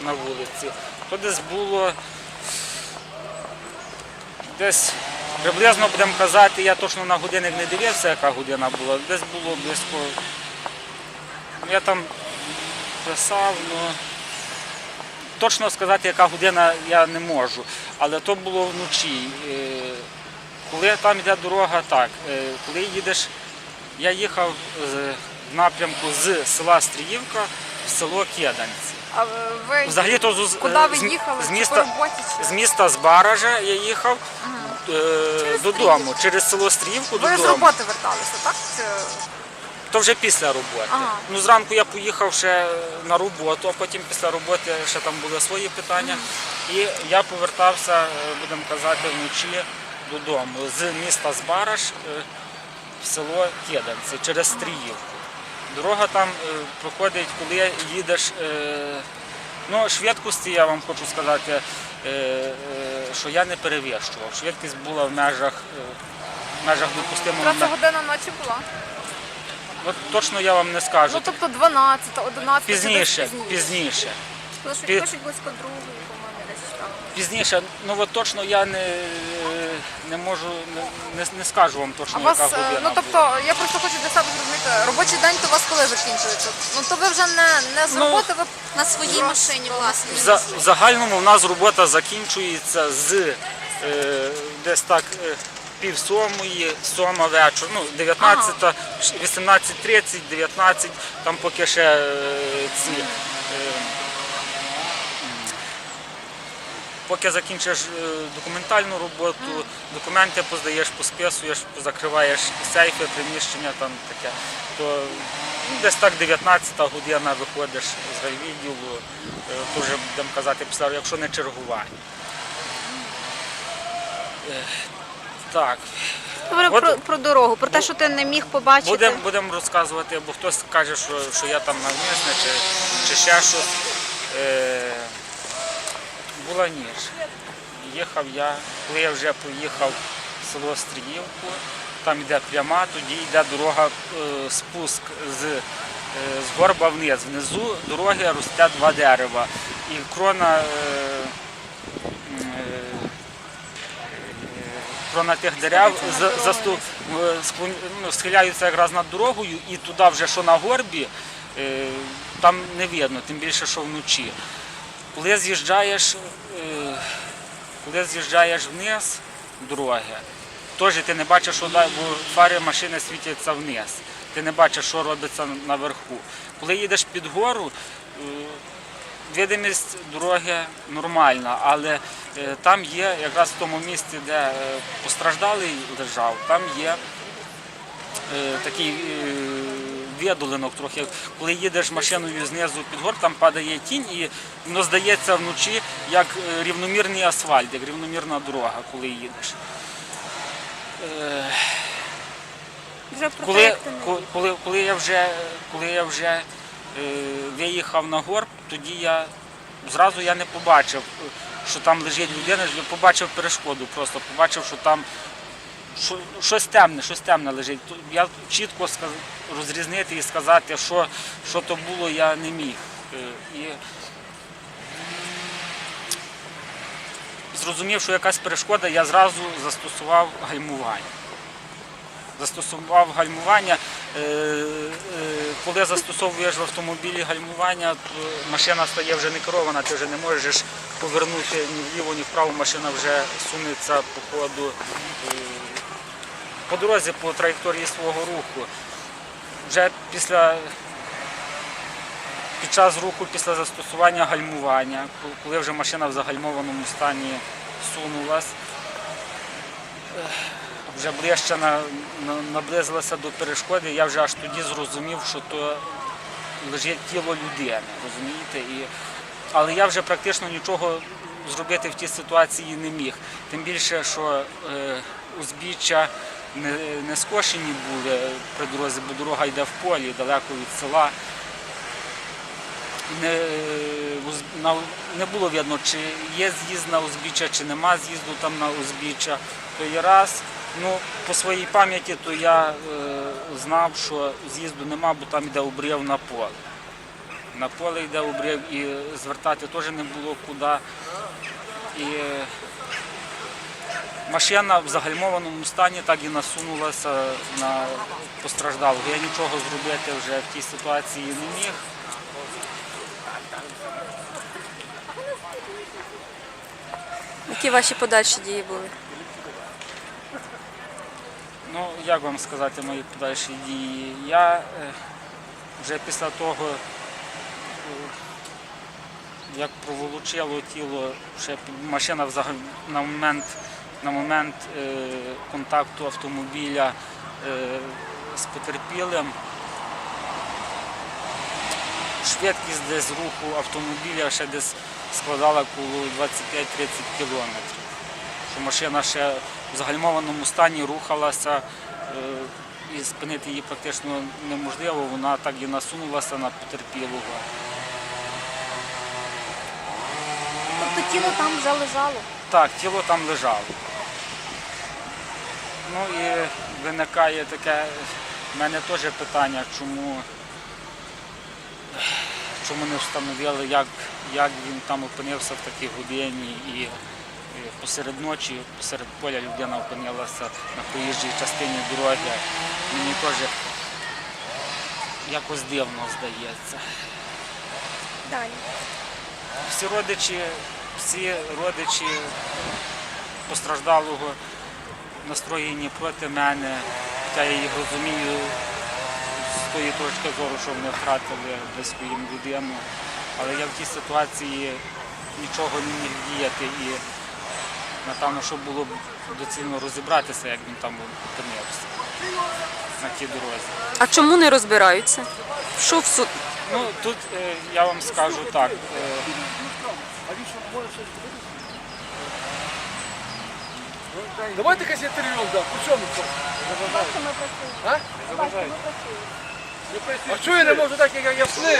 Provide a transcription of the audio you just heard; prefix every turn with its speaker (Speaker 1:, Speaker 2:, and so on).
Speaker 1: на вулиці. То десь було десь приблизно будемо казати, я точно на годинник не дивився, яка година була, десь було близько. Я там писав, ну точно сказати, яка година я не можу. Але то було вночі. Е, Коли там йде дорога, так, е, коли їдеш, я їхав в напрямку з села Стріївка в село Кеданці.
Speaker 2: А ви
Speaker 1: Взагалі то з,
Speaker 2: куди ви
Speaker 1: з-
Speaker 2: їхали?
Speaker 1: з міста,
Speaker 2: по роботі? Чи?
Speaker 1: з міста з Баража я їхав е, додому, через село Стріївку
Speaker 2: Ви з
Speaker 1: додому.
Speaker 2: роботи верталися, так?
Speaker 1: То вже після роботи.
Speaker 2: Ага.
Speaker 1: Ну зранку я поїхав ще на роботу, а потім після роботи ще там були свої питання. І я повертався, е, будемо казати, вночі додому з міста Збараш е, в село Кеданці через Стріївку. Дорога там е, проходить, коли їдеш. е, Ну, швидкості я вам хочу сказати, е, що я не перевищував. Швидкість була в межах, в межах допустимого.
Speaker 2: Яка це година ночі була?
Speaker 1: От точно я вам не скажу.
Speaker 2: Ну тобто 12, 11, чи
Speaker 1: Пізніше, пізніше.
Speaker 2: Пишуть,
Speaker 1: пі-
Speaker 2: близько другої, по-моєму, десь так.
Speaker 1: Пізніше, ну от точно я не, не можу, не, не, скажу вам
Speaker 2: А
Speaker 1: точно,
Speaker 2: у вас,
Speaker 1: яка
Speaker 2: е,
Speaker 1: година.
Speaker 2: ну тобто, я просто хочу для себе зрозуміти, робочий день то у вас коли закінчується? Ну то ви вже не, не з
Speaker 1: Ну,
Speaker 2: роботи, ви
Speaker 3: На своїй машині, власне.
Speaker 1: За, в загальному в нас робота закінчується з е, десь так е, пів сьомої, сьома вечора, ну 19, 18.30, 19, там поки ще е, ці. Е, Поки закінчиш е, документальну роботу, документи поздаєш, посписуєш, закриваєш сейфи, приміщення там таке, то ну, десь так 19-та година виходиш з райвідділу, е, то вже будемо казати, після, якщо не чергування. Е, Так,
Speaker 3: Говоримо
Speaker 1: От-
Speaker 3: про, про дорогу, про те, що ти не міг побачити.
Speaker 1: будемо будем розказувати, бо хтось каже, що, що я там навмисне чи, чи ще щось. Е, була ніч. Їхав я, коли я вже поїхав в село Стріївку, там йде пряма, тоді йде дорога, е, спуск з, е, з горба вниз. Внизу дороги росте два дерева. І крона, е, крона тих дерев за- засту, е, ну, схиляються якраз над дорогою, і туди вже що на горбі, там не видно, тим більше, що вночі. Коли з'їжджаєш, е, коли з'їжджаєш вниз дороги, теж ти не бачиш, що фари машини світяться вниз. Ти не бачиш, що робиться наверху. Коли їдеш під гору, е, видимість дороги нормальна, але е, там є, якраз в тому місці, де постраждалий лежав, там є такий видолинок трохи. Коли їдеш машиною знизу під гор, там падає тінь і воно здається вночі як е, рівномірний асфальт, як рівномірна дорога, коли їдеш. Е,
Speaker 3: Вже
Speaker 1: коли, коли, коли я вже, коли я вже е, виїхав на горб, тоді я зразу я не побачив, е, що там лежить людина, я побачив перешкоду, просто побачив, що там що, щось темне, щось темне лежить. Я чітко розрізнити і сказати, що, що то було, я не міг. Е, І зрозумів, що якась перешкода, я зразу застосував гальмування застосував гальмування. Е, е, Коли застосовуєш в автомобілі гальмування, то машина стає вже не керована, ти вже не можеш повернути ні вліво, ні вправо, машина вже сунеться по ходу по дорозі, по траєкторії свого руху. Вже після під час руху, після застосування гальмування, коли вже машина в загальмованому стані сунулась, вже ближче на, на, наблизилася до перешкоди, я вже аж тоді зрозумів, що то лежить тіло людини, розумієте? І, але я вже практично нічого зробити в тій ситуації не міг. Тим більше, що е, узбіччя не, не скошені були при дорозі, бо дорога йде в полі, далеко від села. Не, е, не було видно, чи є з'їзд на узбіччя, чи нема з'їзду там на узбіччя. То є раз. Ну, по своїй пам'яті то я е, знав, що з'їзду нема, бо там йде обрив на поле. на поле йде обрив, і звертати теж не було куди. І е, машина в загальмованому стані так і насунулася на постраждалого. Я нічого зробити вже в тій ситуації не міг.
Speaker 4: Які ваші подальші дії були?
Speaker 1: Ну, як вам сказати мої подальші дії? Я е, вже після того, е, як проволочило тіло, ще машина взагалі на момент, на момент е, контакту автомобіля е, з потерпілим, швидкість десь руху автомобіля ще десь складала коло 25-30 кілометрів що машина ще в загальмованому стані рухалася, е, і спинити її практично неможливо, вона так і насунулася на потерпілого.
Speaker 3: Тобто тіло там вже лежало.
Speaker 1: Так, тіло там лежало. Ну і виникає таке, в мене теж питання, чому, чому не встановили, як, як він там опинився в такій годині і посеред ночі, посеред поля людина опинилася на проїжджій частині дороги. Мені теж якось дивно здається.
Speaker 3: Далі.
Speaker 1: Всі родичі, всі родичі постраждалого настроєні проти мене. Хоча я їх розумію з тої точки зору, що вони втратили близьку їм людину. Але я в тій ситуації нічого не міг діяти і напевно, що було б доцільно розібратися, як він там опинився на тій дорозі.
Speaker 4: А чому не розбираються? Що в суд?
Speaker 1: Ну тут е, я вам скажу так. е,
Speaker 5: Давайте якесь інтерв'ю, да. При чому це? А? А чого я не можу так, як я сни?